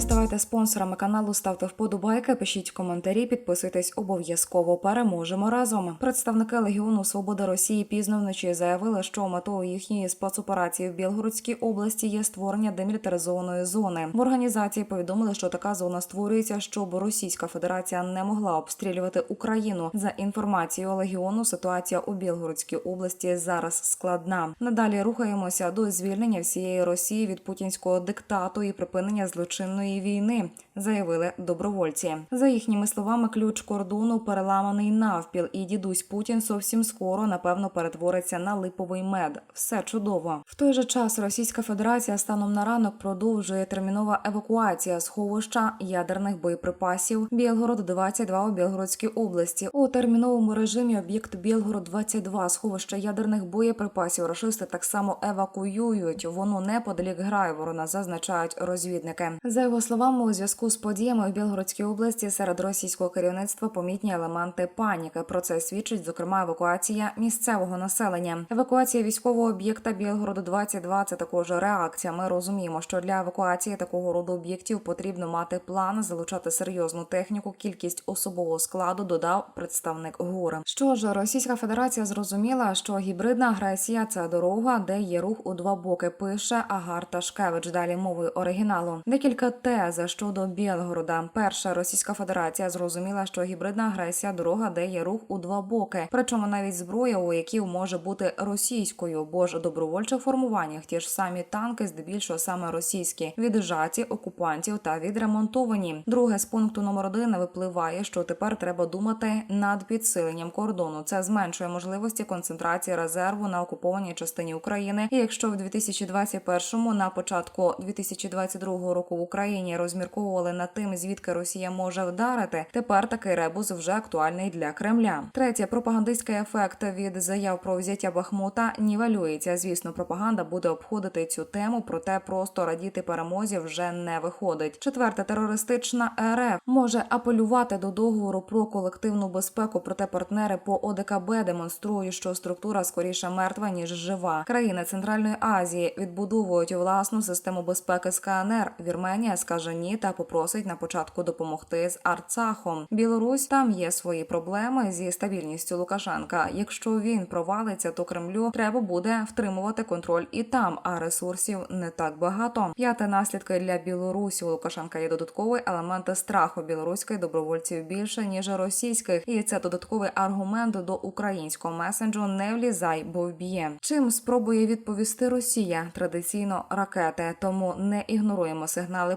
Ставайте спонсорами каналу, ставте вподобайки, пишіть коментарі, підписуйтесь обов'язково. Переможемо разом. Представники Легіону Свобода Росії пізно вночі заявили, що метою їхньої спецоперації в Білгородській області є створення демілітаризованої зони. В організації повідомили, що така зона створюється, щоб Російська Федерація не могла обстрілювати Україну. За інформацією Легіону, ситуація у Білгородській області зараз складна. Надалі рухаємося до звільнення всієї Росії від путінського диктату і припинення злочинної війни, заявили добровольці. За їхніми словами, ключ кордону переламаний навпіл, і дідусь Путін зовсім скоро напевно перетвориться на липовий мед. Все чудово. В той же час Російська Федерація станом на ранок продовжує термінова евакуація сховища ядерних боєприпасів Білгород 22 у Білгородській області. У терміновому режимі об'єкт Білгород 22 сховища ядерних боєприпасів рашисти так само евакуюють. Воно неподалік Грайворона, зазначають розвідники. За його словами, у зв'язку з подіями в Білгородській області серед російського керівництва помітні елементи паніки. Про це свідчить зокрема евакуація місцевого населення. Евакуація військового об'єкта Білгороду 22 – це також реакція. Ми розуміємо, що для евакуації такого роду об'єктів потрібно мати план, залучати серйозну техніку, кількість особового складу. Додав представник ГУР. Що ж, Російська Федерація зрозуміла, що гібридна агресія це дорога, де є рух у два боки. Пише Агар Ташкевич. Далі мовою оригіналу. Декілька тез щодо Білгорода. Перша Російська Федерація зрозуміла, що гібридна агресія дорога, де є рух у два боки. Причому навіть зброя у яків може бути російською, бо ж у добровольчих формуваннях ті ж самі танки, здебільшого саме російські, віджаті окупантів та відремонтовані. Друге з пункту номер один випливає, що тепер треба думати над підсиленням кордону. Це зменшує можливості концентрації резерву на окупованій частині України. І якщо в 2021-му на початку 2022 року в Україні розмірковували над тим, звідки Росія може вдарити, тепер такий ребус вже актуальний для Кремля. Третє пропагандистський ефект від заяв про взяття Бахмута нівелюється. Звісно, пропаганда буде обходити цю тему, проте просто радіти перемозі вже не виходить. Четверте, терористична РФ може апелювати до договору про колективну безпеку, проте партнери по ОДКБ демонструють, що структура скоріше мертва ніж жива. Країни Центральної Азії відбудовують власну систему безпеки з КНР. Вірменія скаже ні та попросить на початку допомогти з Арцахом. Білорусь там є свої проблеми зі стабільністю Лукашенка. Якщо він провалиться, то Кремлю треба буде втримувати контроль і там, а ресурсів не так багато. П'яте наслідки для Білорусі у Лукашенка є додатковий елемент страху білоруських добровольців більше ніж російських, і це додатковий аргумент до українського месенджу не влізай, бо вб'є. Чим спробує відповісти Росія? Традиційно ракети, тому не ігноруємо сигнали